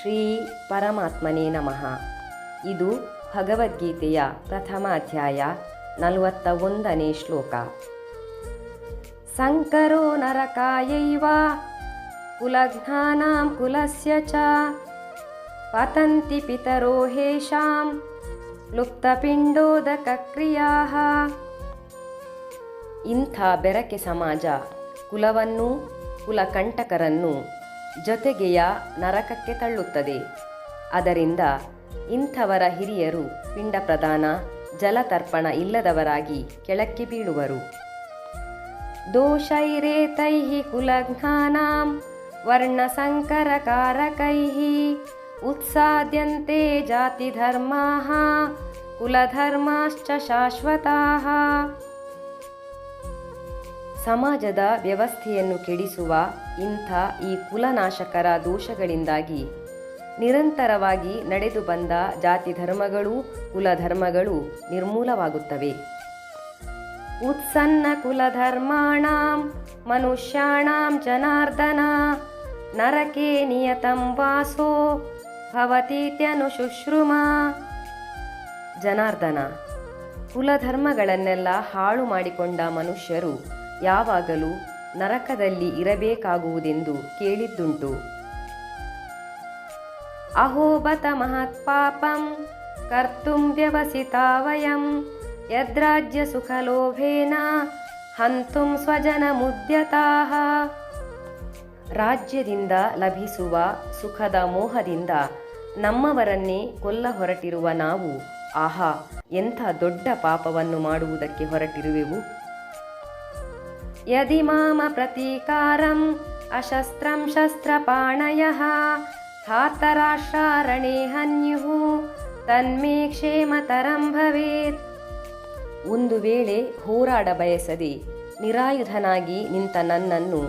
ಶ್ರೀ ಪರಮಾತ್ಮನೇ ನಮಃ. ಇದು ಭಗವದ್ಗೀತೆಯ ಪ್ರಥಮ ಅಧ್ಯಾಯ ನಲವತ್ತ ಒಂದನೇ ಶ್ಲೋಕ. ಸಂಕರೋ ನರಕಾಯೈವ ಕುಲಘ್ನಾನಾಂ ಕುಲಸ್ಯ ಚ, ಪತಂತಿ ಪಿತರೋ ಹೇಷಾಂ ಲುಪ್ತಪಿಂಡೋದಕಕ್ರಿಯಾಃ ಇಂಥ ಬೆರಕೆ ಸಮಾಜ ಕುಲವನ್ನೂ ಕುಲಕಂಟಕರನ್ನು ಜೊತೆಗೆಯ ನರಕಕ್ಕೆ ತಳ್ಳುತ್ತದೆ. ಅದರಿಂದ ಇಂಥವರ ಹಿರಿಯರು ಪಿಂಡ ಪ್ರದಾನ ಜಲತರ್ಪಣ ಇಲ್ಲದವರಾಗಿ ಕೆಳಕ್ಕೆ ಬೀಳುವರು. ದೋಷೈರೇತೈಃ ಕುಲಘ್ನಾನಾಂ ವರ್ಣಸಂಕರಕಾರಕೈ ಉತ್ಸಾದ್ಯಂತೆ ಜಾತಿಧರ್ಮಾ ಕುಲಧರ್ಮಾಶ್ಚ ಶಾಶ್ವತಾಃ ಸಮಾಜದ ವ್ಯವಸ್ಥೆಯನ್ನು ಕೆಡಿಸುವ ಇಂಥ ಈ ಕುಲನಾಶಕರ ದೋಷಗಳಿಂದಾಗಿ ನಿರಂತರವಾಗಿ ನಡೆದು ಬಂದ ಜಾತಿ ಧರ್ಮಗಳೂ ಕುಲಧರ್ಮಗಳು ನಿರ್ಮೂಲವಾಗುತ್ತವೆ. ಉತ್ಸನ್ನ ಕುಲಧರ್ಮಾಣಂ ಮನುಷ್ಯಾಣಾಂ ಜನಾರ್ದನ, ನರಕೆ ನಿಯತಂ ವಾಸೋ ಭವತೀತ್ಯನುಶುಶ್ರುಮ ಜನಾರ್ದನ ಕುಲಧರ್ಮಗಳನ್ನೆಲ್ಲ ಹಾಳು ಮಾಡಿಕೊಂಡ ಮನುಷ್ಯರು ಯಾವಾಗಲೂ ನರಕದಲ್ಲಿ ಇರಬೇಕಾಗುವುದೆಂದು ಕೇಳಿದ್ದುಂಟು. ಅಹೋಬತ ಮಹತ್ಪಾಪಂ ಕರ್ತುಂ ವ್ಯವಸಿತಾವಯಂ ಯದ್ರಾಜ್ಯ ಸುಖಲೋಭೇನ ಹಂತುಂ ಸ್ವಜನ ಮುದ್ಯತಾಹ ರಾಜ್ಯದಿಂದ ಲಭಿಸುವ ಸುಖದ ಮೋಹದಿಂದ ನಮ್ಮವರನ್ನೇ ಕೊಲ್ಲ ಹೊರಟಿರುವ ನಾವು, ಆಹಾ, ಎಂಥ ದೊಡ್ಡ ಪಾಪವನ್ನು ಮಾಡುವುದಕ್ಕೆ ಹೊರಟಿರುವೆವು? ಮಾಮ ಪ್ರತೀಕಾರಂ ಅಶಸ್ತ್ರಂ ಶಸ್ತ್ರಪಾಣಯಃ ಧಾತರಾಷ್ಟ್ರಾರಣೇ ಹನ್ಯುಃ ತನ್ಮೇ ಕ್ಷೇಮತರಂ ಭವೇತ್ ಒಂದು ವೇಳೆ ಹೋರಾಡ ಬಯಸದೆ ನಿರಾಯುಧನಾಗಿ ನಿಂತ ನನ್ನನ್ನು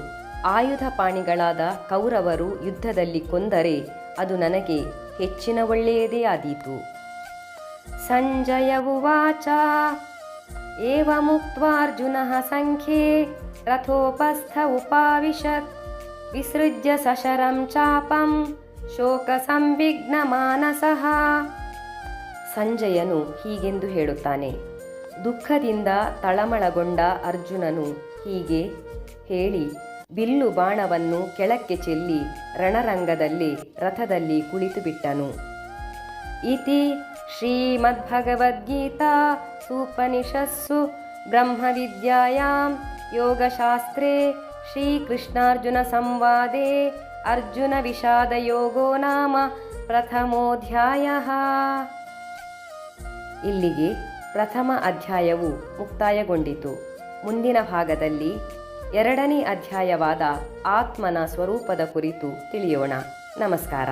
ಆಯುಧ ಪಾಣಿಗಳಾದ ಕೌರವರು ಯುದ್ಧದಲ್ಲಿ ಕೊಂದರೆ ಅದು ನನಗೆ ಹೆಚ್ಚಿನ ಒಳ್ಳೆಯದೇ ಆದೀತು. ಸಂಜಯ ಉವಾಚ, ಏವಮುಕ್ತ್ವಾರ್ಜುನಃ ಸಂಖ್ಯೆ ರಥೋಪಸ್ಥ ಉಪಾವಿಶ ವಿಸೃಜ್ಯ ಸಶರಂ ಚಾಪಂ ಶೋಕ ಸಂವಿಘ್ನ ಮಾನಸಃ ಸಂಜಯನು ಹೀಗೆಂದು ಹೇಳುತ್ತಾನೆ, ದುಃಖದಿಂದ ತಳಮಳಗೊಂಡ ಅರ್ಜುನನು ಹೀಗೆ ಹೇಳಿ, ಬಿಲ್ಲು ಬಾಣವನ್ನು ಕೆಳಕ್ಕೆ ಚೆಲ್ಲಿ ರಣರಂಗದಲ್ಲಿ, ರಥದಲ್ಲಿ ಕುಳಿತುಬಿಟ್ಟನು. ಇತಿ ಶ್ರೀಮದ್ಭಗವದ್ಗೀತಾ ಸೂಪನಿಷಸ್ಸು ಬ್ರಹ್ಮವಿದ್ಯಾಯಾಂ ಸಂವಾದೆ ಅರ್ಜುನ ವಿಷಾದಯೋಗೋ ನಾಮ, ಪ್ರಥಮೋಧ್ಯಾಯ. ಇಲ್ಲಿಗೆ ಪ್ರಥಮ ಅಧ್ಯಾಯವು ಮುಕ್ತಾಯಗೊಂಡಿತು. ಮುಂದಿನ ಭಾಗದಲ್ಲಿ ಎರಡನೇ ಅಧ್ಯಾಯವಾದ ಆತ್ಮನ ಸ್ವರೂಪದ ಕುರಿತು ತಿಳಿಯೋಣ. ನಮಸ್ಕಾರ.